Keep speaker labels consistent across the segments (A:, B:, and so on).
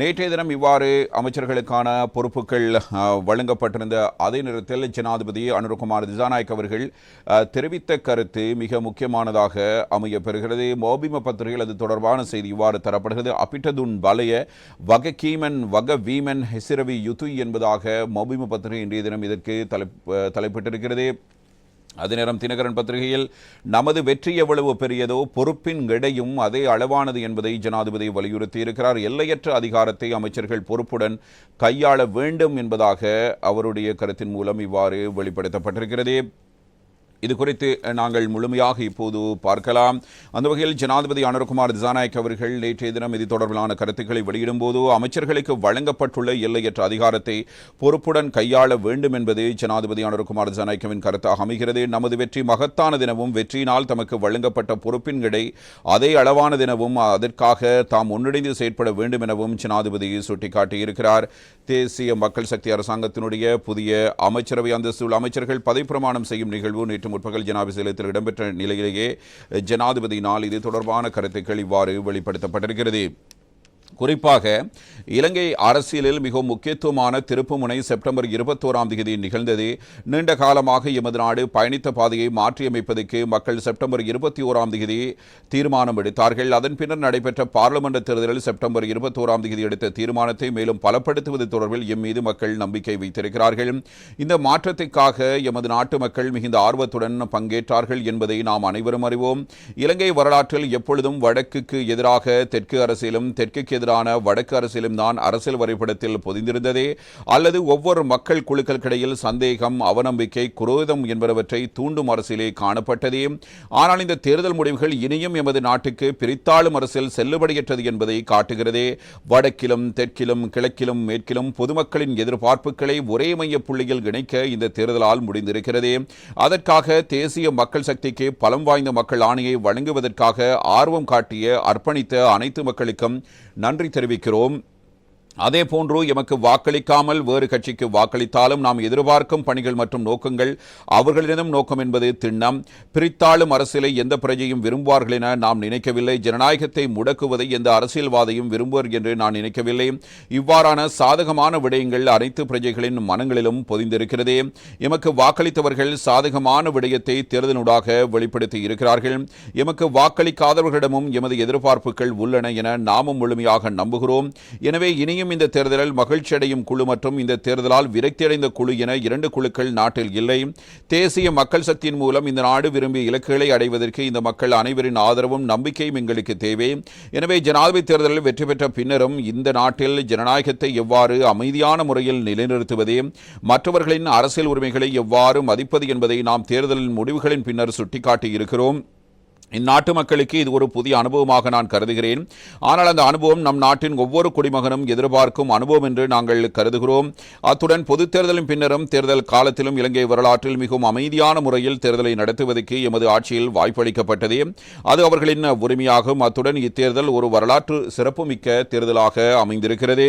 A: நேற்றைய தினம் இவ்வாறு அமைச்சர்களுக்கான பொறுப்புகள் வழங்கப்பட்டிருந்த அதே நேரத்தில் ஜனாதிபதி அனுரகுமார் திசாநாயக் அவர்கள் தெரிவித்த கருத்து மிக முக்கியமானதாக அமைய பெறுகிறது. மோபிம பத்திரிகையில் அது தொடர்பான செய்தி இவ்வாறு தரப்படுகிறது. அப்பிட்டதுன் வலைய வக கீமன் வக வீமன் ஹெசிரவி யுது என்பதாக மோபிம பத்திரிகை இன்றைய தினம் இதற்கு தலைப்பு தலைப்பிட்டிருக்கிறது. அதே நேரம் தினகரன் பத்திரிகையில் நமது வெற்றி எவ்வளவு பெரியதோ பொறுப்பின் எடையும் அதே அளவானது என்பதை ஜனாதிபதி வலியுறுத்தி இருக்கிறார் எல்லையற்ற அதிகாரத்தை அமைச்சர்கள் பொறுப்புடன் கையாள வேண்டும் என்பதாக அவருடைய கருத்தின் மூலம் இவ்வாறு வெளிப்படுத்தப்பட்டிருக்கிறது. இது குறித்து நாங்கள் முழுமையாக இப்போது பார்க்கலாம். அந்த வகையில் ஜனாதிபதி அனுர்குமார் திசாநாயக் அவர்கள் நேற்றைய தினம் இது தொடர்பிலான கருத்துக்களை வெளியிடும் போது அமைச்சர்களுக்கு வழங்கப்பட்டுள்ள எல்லையற்ற அதிகாரத்தை பொறுப்புடன் கையாள வேண்டும் என்பது ஜனாதிபதி அனுர்குமார் திசாநாயக்கவின் கருத்தாக அமைகிறது. நமது வெற்றி மகத்தானதெனவும் வெற்றியினால் தமக்கு வழங்கப்பட்ட பொறுப்பின் இடை அதே அளவானதெனவும் அதற்காக தாம் ஒன்றிணைந்து செயற்பட வேண்டும் எனவும் ஜனாதிபதி சுட்டிக்காட்டியிருக்கிறார். தேசிய மக்கள் சக்தி அரசாங்கத்தினுடைய புதிய அமைச்சரவை அந்தஸ்து அமைச்சர்கள் பதவிப்பிரமாணம் செய்யும் நிகழ்வு நேற்று முற்பகல் ஜனாபிசேலத்தில் இடம்பெற்ற நிலையிலேயே ஜனாதிபதியினால் இது தொடர்பான கருத்துக்கள் இவ்வாறு வெளிப்படுத்தப்பட்டிருக்கிறது. குறிப்பாக இலங்கை அரசியலில் மிகவும் முக்கியத்துவமான திருப்புமுனை செப்டம்பர் இருபத்தோராம் தேதி நிகழ்ந்தது. நீண்ட காலமாக எமது நாடு பயணித்த பாதையை மாற்றியமைப்பதற்கு மக்கள் செப்டம்பர் இருபத்தி ஓராம் தேதி தீர்மானம் எடுத்தார்கள். அதன் பின்னர் நடைபெற்ற பாராளுமன்ற தேர்தலில் செப்டம்பர் இருபத்தோராம் தேதி எடுத்த தீர்மானத்தை மேலும் பலப்படுத்துவது தொடர்பில் எம் மீது மக்கள் நம்பிக்கை வைத்திருக்கிறார்கள். இந்த மாற்றத்திற்காக எமது நாட்டு மக்கள் மிகுந்த ஆர்வத்துடன் பங்கேற்றார்கள் என்பதை நாம் அனைவரும் அறிவோம். இலங்கை வரலாற்றில் எப்பொழுதும் வடக்குக்கு எதிராக தெற்கு அரசியலும் தெற்குக்கு எதிரான வடக்கு அரசியலும் தான் அரசியல் வரைபடத்தில் பொதிந்திருந்ததே அல்லது ஒவ்வொரு மக்கள் குழுக்களுக்கிடையில் சந்தேகம் அவநம்பிக்கை குரோதம் என்பனவற்றை தூண்டும் அரசியலே காணப்பட்டதே. ஆனால் இந்த தேர்தல் முடிவுகள் இனியும் எமது நாட்டுக்கு பிரித்தாளும் அரசியல் செல்லுபடியற்றது என்பதை காட்டுகிறதே. வடக்கிலும் தெற்கிலும் கிழக்கிலும் மேற்கிலும் பொதுமக்களின் எதிர்பார்ப்புகளை ஒரே மைய புள்ளியில் இணைக்க இந்த தேர்தலால் முடிந்திருக்கிறதே. அதற்காக தேசிய மக்கள் சக்திக்கு பலம் வாய்ந்த மக்கள் ஆணையை வழங்குவதற்காக ஆர்வம் காட்டிய அர்ப்பணித்த அனைத்து மக்களுக்கும் நன்றி. தெரிவிக்கிறோம். அதே போன்று எமக்கு வாக்களிக்காமல் வேறு கட்சிக்கு வாக்களித்தாலும் நாம் எதிர்பார்க்கும் பணிகள் மற்றும் நோக்கங்கள் அவர்களிடம் நோக்கம் என்பது திண்ணம். பிரித்தாளும் அரசியலை எந்த பிரஜையும் விரும்புவார்கள் என நாம் நினைக்கவில்லை. ஜனநாயகத்தை முடக்குவதை எந்த அரசியல்வாதியும் விரும்புவர் என்று நான் நினைக்கவில்லை. இவ்வாறான சாதகமான விடயங்கள் அனைத்து பிரஜைகளின் மனங்களிலும் பொதிந்திருக்கிறதே. எமக்கு வாக்களித்தவர்கள் சாதகமான விடயத்தை தேர்தலூடாக வெளிப்படுத்தி இருக்கிறார்கள். எமக்கு வாக்களிக்காதவர்களிடமும் எமது எதிர்பார்ப்புகள் உள்ளன என நாமும் முழுமையாக நம்புகிறோம். எனவே இனியும் இந்த தேர்தலில் மகிழ்ச்சியடையும் குழு மற்றும் இந்த தேர்தலால் விரக்தியடைந்த குழு என இரண்டு குழுக்கள் நாட்டில் இல்லை. தேசிய மக்கள் சக்தியின் மூலம் இந்த நாடு விரும்பிய இலக்குகளை அடைவதற்கு இந்த மக்கள் அனைவரின் ஆதரவும் நம்பிக்கையும் எங்களுக்கு தேவை. எனவே ஜனாதிபதி தேர்தலில் வெற்றி பெற்ற பின்னரும் இந்த நாட்டில் ஜனநாயகத்தை எவ்வாறு அமைதியான முறையில் நிலைநிறுத்துவது மற்றவர்களின் அரசியல் உரிமைகளை எவ்வாறு மதிப்பது என்பதை நாம் தேர்தலின் முடிவுகளின் பின்னர் சுட்டிக்காட்டியிருக்கிறோம். இந்நாட்டு மக்களுக்கு இது ஒரு புதிய அனுபவமாக நான் கருதுகிறேன். ஆனால் அந்த அனுபவம் நம் நாட்டின் ஒவ்வொரு குடிமகனும் எதிர்பார்க்கும் அனுபவம் என்று நாங்கள் கருதுகிறோம். அத்துடன் பொதுத் தேர்தலின் பின்னரும் தேர்தல் காலத்திலும் இலங்கை வரலாற்றில் மிகவும் அமைதியான முறையில் தேர்தலை நடத்துவதற்கு எமது ஆட்சியில் வாய்ப்பளிக்கப்பட்டது. அது அவர்களின் உரிமையாகும். அத்துடன் இத்தேர்தல் ஒரு வரலாற்று சிறப்புமிக்க தேர்தலாக அமைந்திருக்கிறது.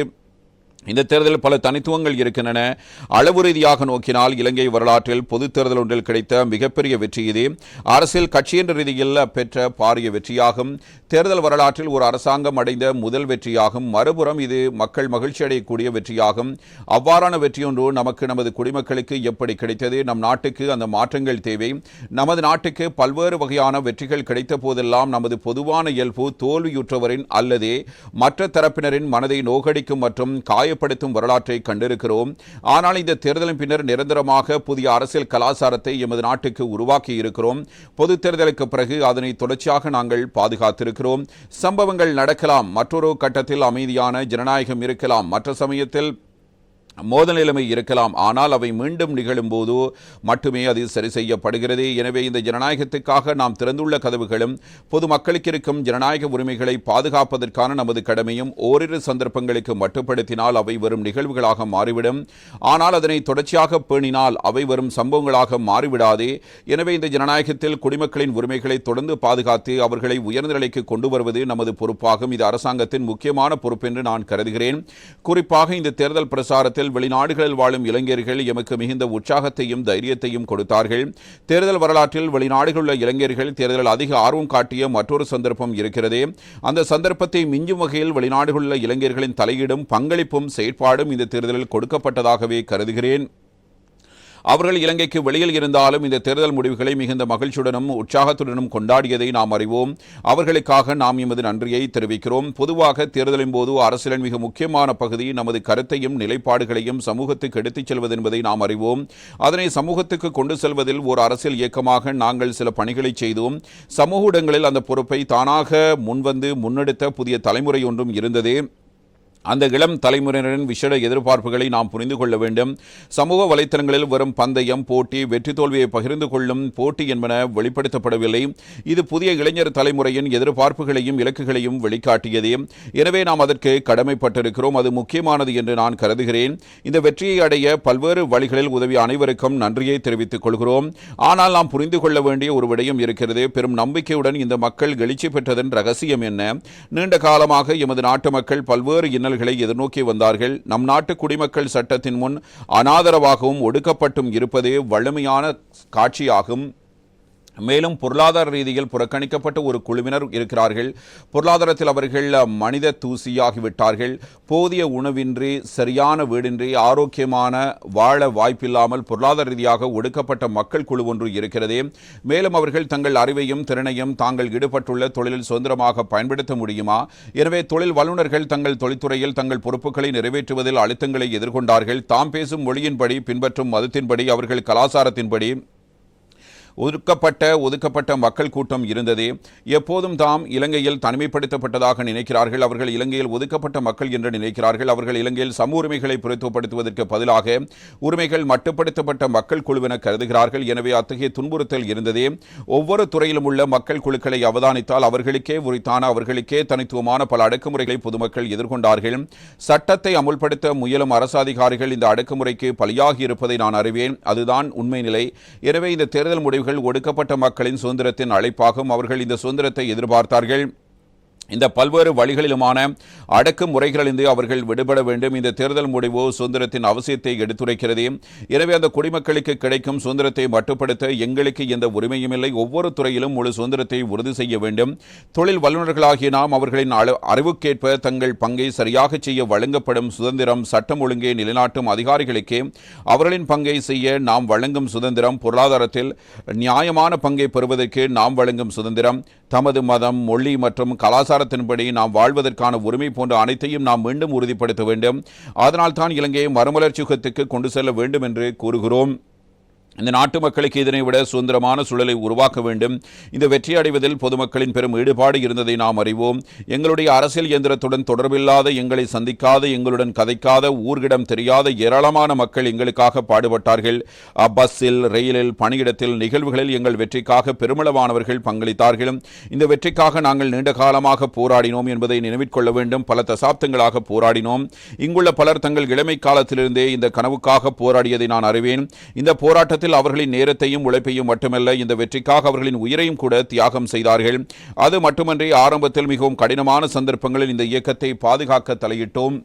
A: இந்த தேர்தலில் பல தனித்துவங்கள் இருக்கின்றன. அளவு ரீதியாக நோக்கினால் இலங்கை வரலாற்றில் பொது தேர்தல் ஒன்றில் கிடைத்த மிகப்பெரிய வெற்றி இது. அரசியல் கட்சி என்ற ரீதியில் பெற்ற பாரிய வெற்றியாகும். தேர்தல் வரலாற்றில் ஒரு அரசாங்கம் அடைந்த முதல் வெற்றியாகும். மறுபுறம் இது மக்கள் மகிழ்ச்சி அடையக்கூடிய வெற்றியாகும். அவ்வாறான வெற்றியொன்று நமக்கு நமது குடிமக்களுக்கு எப்படி கிடைத்தது? நம் நாட்டுக்கு அந்த மாற்றங்கள் தேவை. நமது நாட்டுக்கு பல்வேறு வகையான வெற்றிகள் கிடைத்த போதெல்லாம் நமது பொதுவான இயல்பு தோல்வியுற்றவரின் அல்லது மற்ற தரப்பினரின் மனதை நோகடிக்கும் மற்றும் காய காயப்படுத்தும் வரலாற்றை கண்டிருக்கிறோம். ஆனால் இந்த தேர்தலின் பின்னர் நிரந்தரமாக புதிய அரசியல் கலாச்சாரத்தை எமது நாட்டுக்கு உருவாக்கி இருக்கிறோம். பொது தேர்தலுக்கு பிறகு அதனை தொடர்ச்சியாக நாங்கள் பாதுகாத்திருக்கிறோம். சம்பவங்கள் நடக்கலாம். மற்றொரு கட்டத்தில் அமைதியான ஜனநாயகம் இருக்கலாம். மற்ற சமயத்தில் மோதல் நிலைமை இருக்கலாம். ஆனால் அவை மீண்டும் நிகழும்போது மட்டுமே அது சரி செய்யப்படுகிறது. எனவே இந்த ஜனநாயகத்துக்காக நாம் திறந்துள்ள கதவுகளும் பொதுமக்களுக்கு இருக்கும் ஜனநாயக உரிமைகளை பாதுகாப்பதற்கான நமது கடமையும் ஓரிரு சந்தர்ப்பங்களுக்கு மட்டுப்படுத்தினால் அவை வரும் நிகழ்வுகளாக மாறிவிடும். ஆனால் அதனை தொடர்ச்சியாக பேணினால் அவை வரும் சம்பவங்களாக மாறிவிடாதே. எனவே இந்த ஜனநாயகத்தில் குடிமக்களின் உரிமைகளை தொடர்ந்து பாதுகாத்து அவர்களை உயர்ந்த நிலைக்கு கொண்டு வருவது நமது பொறுப்பாகும். இது அரசாங்கத்தின் முக்கியமான பொறுப்பு என்று நான் கருதுகிறேன். குறிப்பாக இந்த தேர்தல் பிரசாரத்தில் தேர்தலில் வெளிநாடுகளில் வாழும் இளைஞர்கள் எமக்கு மிகுந்த உற்சாகத்தையும் தைரியத்தையும் கொடுத்தார்கள். தேர்தல் வரலாற்றில் வெளிநாடுகள் உள்ள இளைஞர்கள் தேர்தலில் அதிக ஆர்வம் காட்டிய மற்றொரு சந்தர்ப்பம் இருக்கிறதே. அந்த சந்தர்ப்பத்தை மிஞ்சும் வகையில் வெளிநாடுகளுள்ள உள்ள இளைஞர்களின் தலையீடும் பங்களிப்பும் செயற்பாடும் இந்த தேர்தலில் கொடுக்கப்பட்டதாகவே கருதுகிறேன். அவர்கள் இலங்கைக்கு வெளியில் இருந்தாலும் இந்த தேர்தல் முடிவுகளை மிகுந்த மகிழ்ச்சியுடனும் உற்சாகத்துடனும் கொண்டாடியதை நாம் அறிவோம். அவர்களுக்காக நாம் எமது நன்றியை தெரிவிக்கிறோம். பொதுவாக தேர்தலின் போது அரசியலின் மிக முக்கியமான பகுதி நமது கருத்தையும் நிலைப்பாடுகளையும் சமூகத்துக்கு எடுத்துச் செல்வது என்பதை நாம் அறிவோம். அதனை சமூகத்துக்கு கொண்டு செல்வதில் ஒரு அரசியல் இயக்கமாக நாங்கள் சில பணிகளை செய்தோம். சமூக இடங்களில் அந்த பொறுப்பை தானாக முன்வந்து முன்னெடுத்த புதிய தலைமுறை ஒன்றும் இருந்ததே. அந்த இளம் தலைமுறையினரின் விஷய எதிர்பார்ப்புகளை நாம் புரிந்து கொள்ள வேண்டும். சமூக வலைத்தளங்களில் வரும் பந்தயம் போட்டி வெற்றி தோல்வியை பகிர்ந்து கொள்ளும் போட்டி என்பன வெளிப்படுத்தப்படவில்லை. இது புதிய இளைஞர் தலைமுறையின் எதிர்பார்ப்புகளையும் இலக்குகளையும் வெளிக்காட்டியது. எனவே நாம் அதற்கு கடமைப்பட்டிருக்கிறோம். அது முக்கியமானது என்று நான் கருதுகிறேன். இந்த வெற்றியை அடைய பல்வேறு வழிகளில் உதவிய அனைவருக்கும் நன்றியை தெரிவித்துக் கொள்கிறோம். ஆனால் நாம் புரிந்து கொள்ள வேண்டிய ஒரு விடயம் இருக்கிறது. பெரும் நம்பிக்கையுடன் இந்த மக்கள் எழுச்சி பெற்றதன் ரகசியம் என்ன? நீண்ட காலமாக எமது நாட்டு மக்கள் பல்வேறு இன்னல் சவால்களை எதிர்நோக்கி வந்தார்கள். நம் நாட்டு குடிமக்கள் சட்டத்தின் முன் அனாதரவாகவும் ஒடுக்கப்பட்டும் இருப்பதே வலிமையான காட்சியாகும். மேலும் பொருளாதார ரீதியில் புறக்கணிக்கப்பட்ட ஒரு குழுவினர் இருக்கிறார்கள். பொருளாதாரத்தில் அவர்கள் மனித தூசியாகிவிட்டார்கள். போதிய உணவின்றி சரியான வீடின்றி ஆரோக்கியமான வாழ வாய்ப்பில்லாமல் பொருளாதார ரீதியாக ஒடுக்கப்பட்ட மக்கள் குழு ஒன்று இருக்கிறதே. மேலும் அவர்கள் தங்கள் அறிவையும் திறனையும் தாங்கள் ஈடுபட்டுள்ள தொழிலில் சுதந்திரமாக பயன்படுத்த முடியுமா? எனவே தொழில் வல்லுநர்கள் தங்கள் தொழில்துறையில் தங்கள் பொறுப்புகளை நிறைவேற்றுவதில் அழுத்தங்களை எதிர்கொண்டார்கள். தாம் பேசும் மொழியின்படி பின்பற்றும் மதத்தின்படி அவர்கள் கலாச்சாரத்தின்படி ஒதுக்கப்பட்ட ஒதுக்கப்பட்ட மக்கள் கூட்டம் இருந்தது எப்போதும் தாம் இலங்கையில் தனிமைப்படுத்தப்பட்டதாக நினைக்கிறார்கள். அவர்கள் இலங்கையில் ஒதுக்கப்பட்ட மக்கள் என்று நினைக்கிறார்கள். அவர்கள் இலங்கையில் சம உரிமைகளை பிரதித்துவப்படுத்துவதற்கு பதிலாக உரிமைகள் மட்டுப்படுத்தப்பட்ட மக்கள் குழுவென கருதுகிறார்கள். எனவே அத்தகைய துன்புறுத்தல் இருந்தது ஒவ்வொரு துறையிலும் உள்ள மக்கள் குழுக்களை அவதானித்தால் அவர்களுக்கே உரித்தான அவர்களுக்கே தனித்துவமான பல அடக்குமுறைகளை பொதுமக்கள் எதிர்கொண்டார்கள். சட்டத்தை அமுல்படுத்த முயலும் அரசு அதிகாரிகள் இந்த அடக்குமுறைக்கு பலியாகி இருப்பதை நான் அறிவேன். அதுதான் உண்மை நிலை. எனவே இந்த தேர்தல் முடிவு முடிவுகள் ஒடுக்கப்பட்ட மக்களின் சுதந்திரத்தின் அழைப்பாகும். அவர்கள் இந்த சுதந்திரத்தை எதிர்பார்த்தார்கள். இந்த பல்வேறு வழிகளிலுமான அடக்குமுறைகளிலிருந்து அவர்கள் விடுபட வேண்டும். இந்த தேர்தல் முடிவு சுதந்திரத்தின் அவசியத்தை எடுத்துரைக்கிறது. எனவே அந்த குடிமக்களுக்கு கிடைக்கும் சுதந்திரத்தை மட்டுப்படுத்த எங்களுக்கு எந்த உரிமையும் இல்லை. ஒவ்வொரு துறையிலும் முழு சுதந்திரத்தை உறுதி செய்ய வேண்டும். தொழில் வல்லுநர்களாகிய நாம் அவர்களின் அறிவுக்கேற்ப தங்கள் பங்கை சரியாக செய்ய வழங்கப்படும் சுதந்திரம் சட்டம் ஒழுங்கை நிலைநாட்டும் அதிகாரிகளுக்கே அவர்களின் பங்கை செய்ய நாம் வழங்கும் சுதந்திரம் பொருளாதாரத்தில் நியாயமான பங்கை பெறுவதற்கு நாம் வழங்கும் சுதந்திரம். தமது மதம் மொழி மற்றும் கலாச்சாரத்தின்படி நாம் வாழ்வதற்கான உரிமை போன்ற அனைத்தையும் நாம் மீண்டும் உறுதிப்படுத்த வேண்டும். அதனால் தான் இலங்கையை மறுமலர்ச்சி கொண்டு செல்ல வேண்டும் என்று கூறுகிறோம். இந்த நாட்டு மக்களுக்கு இதனை விட சுதந்திரமான சூழலை உருவாக்க வேண்டும். இந்த வெற்றி அடைவதில் பொதுமக்களின் பெரும் ஈடுபாடு இருந்ததை நாம் அறிவோம். எங்களுடைய அரசியல் இயந்திரத்துடன் தொடர்பில்லாத எங்களை சந்திக்காத எங்களுடன் கதைக்காத ஊர்கிடம் தெரியாத ஏராளமான மக்கள் எங்களுக்காக பாடுபட்டார்கள். பஸ்ஸில் ரயிலில் பணியிடத்தில் நிகழ்வுகளில் எங்கள் வெற்றிக்காக பெருமளவானவர்கள் பங்களித்தார்கள் இந்த வெற்றிக்காக நாங்கள் நீண்ட காலமாக போராடினோம் என்பதை நினைவிற்கொள்ள வேண்டும். பல தசாப்தங்களாக போராடினோம். இங்குள்ள பலர் தங்கள் இளமை காலத்திலிருந்தே இந்த கனவுக்காக போராடியதை நான் அறிவேன். இந்த போராட்டத்தில் போராட்டத்தில் அவர்களின் நேரத்தையும் உழைப்பையும் மட்டுமல்ல இந்த வெற்றிக்காக அவர்களின் உயிரையும் கூட தியாகம் செய்தார்கள். அது மட்டுமன்றி ஆரம்பத்தில் மிகவும் கடினமான சந்தர்ப்பங்களில் இந்த இயக்கத்தை பாதுகாக்க தலையிட்டோம்.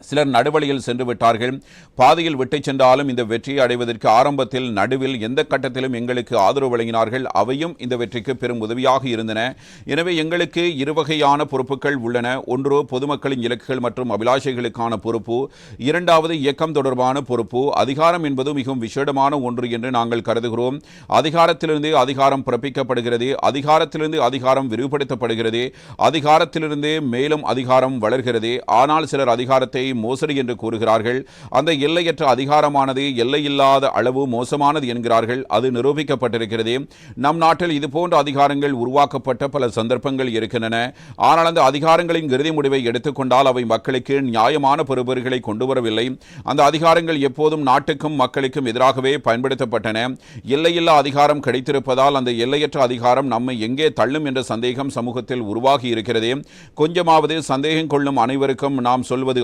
A: சிலர் நடுவழியில் சென்று விட்டார்கள் பாதையில் விட்டுச் சென்றாலும் இந்த வெற்றியை அடைவதற்கு ஆரம்பத்தில் நடுவில் எந்த கட்டத்திலும் எங்களுக்கு ஆதரவு வழங்கினார்கள். அவையும் இந்த வெற்றிக்கு பெரும் உதவியாக இருந்தன. எனவே எங்களுக்கு இருவகையான பொறுப்புகள் உள்ளன. ஒன்று பொதுமக்களின் இலக்குகள் மற்றும் அபிலாஷைகளுக்கான பொறுப்பு. இரண்டாவது இயக்கம் தொடர்பான பொறுப்பு. அதிகாரம் என்பது மிகவும் விசேடமான ஒன்று என்று நாங்கள் கருதுகிறோம். அதிகாரத்திலிருந்து அதிகாரம் பிறப்பிக்கப்படுகிறது. அதிகாரத்திலிருந்து அதிகாரம் விரிவுபடுத்தப்படுகிறது. அதிகாரத்திலிருந்து மேலும் அதிகாரம் வளர்கிறது. ஆனால் சிலர் அதிகாரத்தை மோசடி என்று கூறுகிறார்கள். அந்த எல்லையற்ற அதிகாரமானது எல்லையில்லாத அளவு மோசமானது என்கிறார்கள். அது நிரூபிக்கப்பட்டிருக்கிறது. நம் நாட்டில் இதுபோன்ற அதிகாரங்கள் உருவாக்கப்பட்ட பல சந்தர்ப்பங்கள் இருக்கின்றன. ஆனால் அந்த அதிகாரங்களின் இறுதி முடிவை எடுத்துக்கொண்டால் அவை மக்களுக்கு நியாயமான பெறுபர்களை கொண்டு வரவில்லை அந்த அதிகாரங்கள் எப்போதும் நாட்டுக்கும் மக்களுக்கும் எதிராகவே பயன்படுத்தப்பட்டன. எல்லையில்லா அதிகாரம் கிடைத்திருப்பதால் அந்த எல்லையற்ற அதிகாரம் நம்மை எங்கே தள்ளும் என்ற சந்தேகம் சமூகத்தில் உருவாகி இருக்கிறது. கொஞ்சமாவது சந்தேகம் கொள்ளும் அனைவருக்கும் நாம் சொல்வது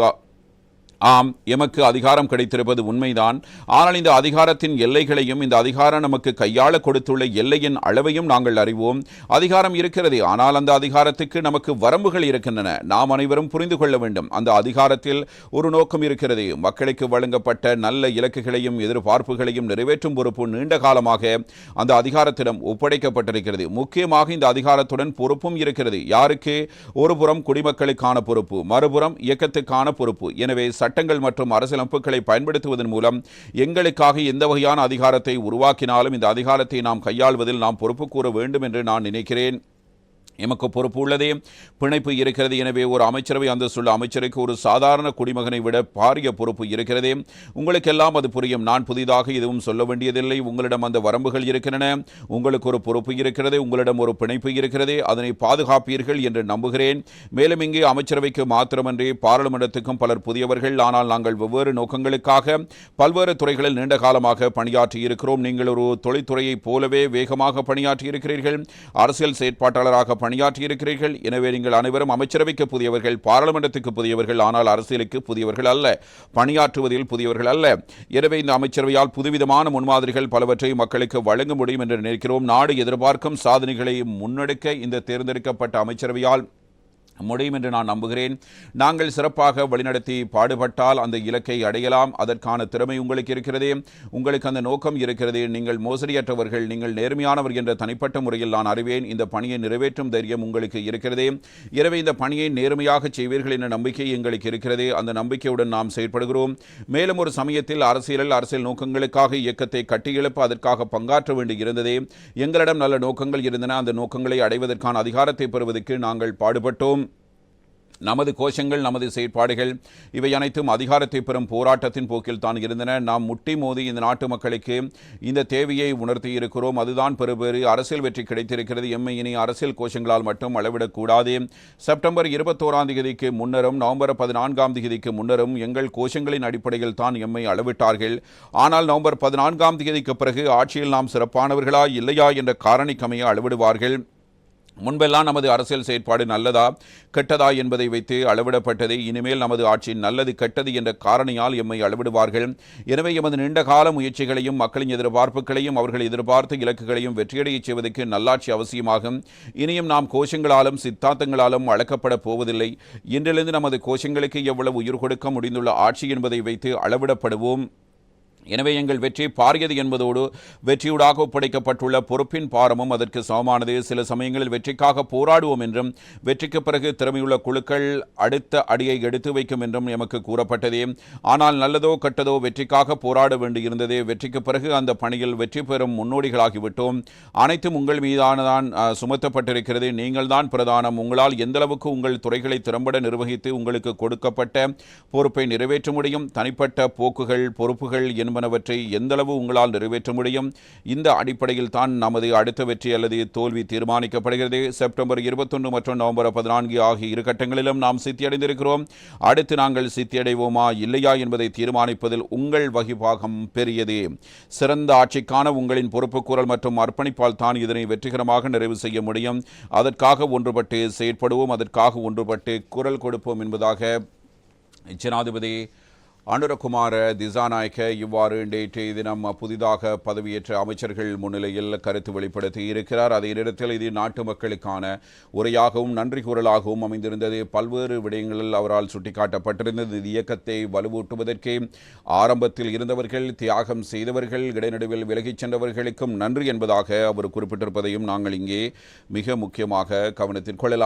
A: ஆம் எமக்கு அதிகாரம் கிடைத்திருப்பது உண்மைதான். ஆனால் இந்த அதிகாரத்தின் எல்லைகளையும் இந்த அதிகாரம் நமக்கு கையாள கொடுத்துள்ள எல்லையின் அளவையும் நாங்கள் அறிவோம். அதிகாரம் இருக்கிறது ஆனால் அந்த அதிகாரத்துக்கு நமக்கு வரம்புகள் இருக்கின்றன. நாம் அனைவரும் புரிந்து கொள்ள வேண்டும். அந்த அதிகாரத்தில் ஒரு நோக்கம் இருக்கிறது. மக்களுக்கு வழங்கப்பட்ட நல்ல இலக்குகளையும் எதிர்பார்ப்புகளையும் நிறைவேற்றும் பொறுப்பு நீண்ட காலமாக அந்த அதிகாரத்திடம் ஒப்படைக்கப்பட்டிருக்கிறது. முக்கியமாக இந்த அதிகாரத்துடன் பொறுப்பும் இருக்கிறது. யாருக்கு? ஒருபுறம் குடிமக்களுக்கான பொறுப்பு மறுபுறம் இயக்கத்துக்கான பொறுப்பு. எனவே சட்டங்கள் மற்றும் அரசியலமைப்புகளை பயன்படுத்துவதன் மூலம் எங்களுக்காக எந்த வகையான அதிகாரத்தை உருவாக்கினாலும் இந்த அதிகாரத்தை நாம் கையாள்வதில் நாம் பொறுப்பு கூற வேண்டும் என்று நான் நினைக்கிறேன். எமக்கு பொறுப்பு உள்ளதே. பிணைப்பு இருக்கிறது. எனவே ஒரு அமைச்சரவை அந்தஸ்துள்ள அமைச்சருக்கு ஒரு சாதாரண குடிமகனை விட பாரிய பொறுப்பு இருக்கிறதே. உங்களுக்கெல்லாம் அது புரியும். நான் புதிதாக எதுவும் சொல்ல வேண்டியதில்லை. உங்களிடம் அந்த வரம்புகள் இருக்கின்றன. உங்களுக்கு ஒரு பொறுப்பு இருக்கிறது. உங்களிடம் ஒரு பிணைப்பு இருக்கிறது. அதனை பாதுகாப்பீர்கள் என்று நம்புகிறேன். மேலும் இங்கே அமைச்சரவைக்கு மாத்திரமன்றி பாராளுமன்றத்துக்கும் பலர் புதியவர்கள். ஆனால் நாங்கள் வெவ்வேறு நோக்கங்களுக்காக பல்வேறு துறைகளில் நீண்ட காலமாக பணியாற்றி இருக்கிறோம். நீங்கள் ஒரு தொழில்துறையைப் போலவே வேகமாக பணியாற்றி இருக்கிறீர்கள். அரசியல் செயற்பாட்டாளராக பணியாற்றியிருக்கிறீர்கள். எனவே நீங்கள் அனைவரும் அமைச்சரவைக்கு புதியவர்கள் பாராளுமன்றத்துக்கு புதியவர்கள் ஆனால் அரசியலுக்கு புதியவர்கள் அல்ல. பணியாற்றுவதில் புதியவர்கள் அல்ல. எனவே இந்த அமைச்சரவையால் புதுவிதமான முன்மாதிரிகள் பலவற்றை மக்களுக்கு வழங்க முடியும் என்று நினைக்கிறோம். நாடு எதிர்பார்க்கும் சாதனைகளை முன்னெடுக்க இந்த தேர்ந்தெடுக்கப்பட்ட அமைச்சரவையால் முடியும் என்று நான் நம்புகிறேன். நாங்கள் சிறப்பாக வழிநடத்தி பாடுபட்டால் அந்த இலக்கை அடையலாம். அதற்கான திறமை உங்களுக்கு இருக்கிறதே. உங்களுக்கு அந்த நோக்கம் இருக்கிறது. நீங்கள் மோசடியற்றவர்கள் நீங்கள் நேர்மையானவர் என்ற தனிப்பட்ட முறையில் நான் அறிவேன். இந்த பணியை நிறைவேற்றும் தைரியம் உங்களுக்கு இருக்கிறதே. எனவே இந்த பணியை நேர்மையாக செய்வீர்கள் என்ற நம்பிக்கை எங்களுக்கு இருக்கிறது. அந்த நம்பிக்கையுடன் நாம் செயற்படுகிறோம். மேலும் ஒரு சமயத்தில் அரசியலில் அரசியல் நோக்கங்களுக்காக இயக்கத்தை கட்டியெழுப்ப அதற்காக பங்காற்ற வேண்டி இருந்ததே எங்களிடம் நல்ல நோக்கங்கள் இருந்தன. அந்த நோக்கங்களை அடைவதற்கான அதிகாரத்தை பெறுவதற்கு நாங்கள் பாடுபட்டோம். நமது கோஷங்கள் நமது செயற்பாடுகள் இவை அனைத்தும் அதிகாரத்தை பெறும் போராட்டத்தின் போக்கில் தான் இருந்தன. நாம் முட்டி மோதி இந்த நாட்டு மக்களுக்கு இந்த தேவையை உணர்த்தி இருக்கிறோம் அதுதான் பெறுபேறு அரசியல் வெற்றி கிடைத்திருக்கிறது. எம்மை இனி அரசியல் கோஷங்களால் மட்டும் அளவிடக்கூடாது செப்டம்பர் இருபத்தோராம் தேதிக்கு முன்னரும் நவம்பர் பதினான்காம் தேதிக்கு முன்னரும் எங்கள் கோஷங்களின் அடிப்படையில் தான் எம்மை அளவிட்டார்கள். ஆனால் நவம்பர் பதினான்காம் தேதிக்கு பிறகு ஆட்சியில் நாம் சிறப்பானவர்களா இல்லையா என்ற காரணிக்கமைய அளவிடுவார்கள். முன்பெல்லாம் நமது அரசியல் செயற்பாடு நல்லதா கெட்டதா என்பதை வைத்து அளவிடப்பட்டது இனிமேல் நமது ஆட்சி நல்லது கெட்டது என்ற காரணியால் எம்மை அளவிடுவார்கள். எனவே எமது நீண்ட கால முயற்சிகளையும் மக்களின் எதிர்பார்ப்புகளையும் அவர்கள் எதிர்பார்த்த இலக்குகளையும் வெற்றியடையச் செய்வதற்கு நல்லாட்சி அவசியமாகும். இனியும் நாம் கோஷங்களாலும் சித்தாந்தங்களாலும் அளக்கப்பட போவதில்லை. இன்றிலிருந்து நமது கோஷங்களுக்கு எவ்வளவு உயிர் கொடுக்க முடிந்துள்ள ஆட்சி என்பதை வைத்து அளவிடப்படுவோம். எனவே எங்கள் வெற்றி பாரியது என்பதோடு வெற்றியூடாக ஒப்படைக்கப்பட்டுள்ள பொறுப்பின் பாரமும் அதற்கு சமமானது. சில சமயங்களில் வெற்றிக்காக போராடுவோம் என்றும் வெற்றிக்கு பிறகு திறமையுள்ள குழுக்கள் அடுத்த அடியை எடுத்து வைக்கும் என்றும் எமக்கு கூறப்பட்டதே. ஆனால் நல்லதோ கெட்டதோ வெற்றிக்காக போராட வேண்டியிருந்தது. வெற்றிக்கு பிறகு அந்த பணியில் வெற்றி பெறும் முன்னோடிகளாகிவிட்டோம். அனைத்தும் உங்கள் மீதானதான் சுமத்தப்பட்டிருக்கிறது. நீங்கள்தான் பிரதானம். உங்களால் எந்தளவுக்கு உங்கள் துறைகளை திறம்பட நிர்வகித்து உங்களுக்கு கொடுக்கப்பட்ட பொறுப்பை நிறைவேற்ற முடியும்? தனிப்பட்ட போக்குகள் பொறுப்புகள் என்பனவற்றை எந்தளவு உங்களால் நிறைவேற்ற முடியும்? இந்த அடிப்படையில் தான் நமது அடுத்த வெற்றி அல்லது தோல்வி தீர்மானிக்கப்படுகிறது. செப்டம்பர் இருபத்தொன்று மற்றும் நவம்பர் பதினான்கு ஆகிய இரு கட்டங்களிலும் நாம் சித்தியடைந்திருக்கிறோம். அடுத்து நாங்கள் சித்தியடைவோமா இல்லையா என்பதை தீர்மானிப்பதில் உங்கள் வகிபாகம் பெரியது. சிறந்த ஆட்சிக்கான உங்களின் பொறுப்புக்கூறல் மற்றும் அர்ப்பணிப்பால் தான் இதனை வெற்றிகரமாக நிறைவு செய்ய முடியும். அதற்காக ஒன்றுபட்டு செயற்படுவோம் அதற்காக ஒன்றுபட்டு குரல் கொடுப்போம் என்பதாக ஜனாதிபதி அனுரகுமார திசாநாயக்க இவ்வாறு நேற்றைய தினம் புதிதாக பதவியேற்ற அமைச்சர்கள் முன்னிலையில் கருத்து வெளிப்படுத்தி இருக்கிறார். அதே நேரத்தில் இது நாட்டு மக்களுக்கான உரையாகவும் நன்றி கூறலாகவும் அமைந்திருந்தது. பல்வேறு விடயங்களில் அவரால் சுட்டிக்காட்டப்பட்டிருந்தது. இந்த இயக்கத்தை வலுவூட்டுவதற்கே ஆரம்பத்தில் இருந்தவர்கள் தியாகம் செய்தவர்கள் இடைநடுவில் விலகிச் சென்றவர்களுக்கும் நன்றி என்பதாக அவர் குறிப்பிட்டிருப்பதையும் நாங்கள் இங்கே மிக முக்கியமாக கவனத்தில் கொள்ளலாம்.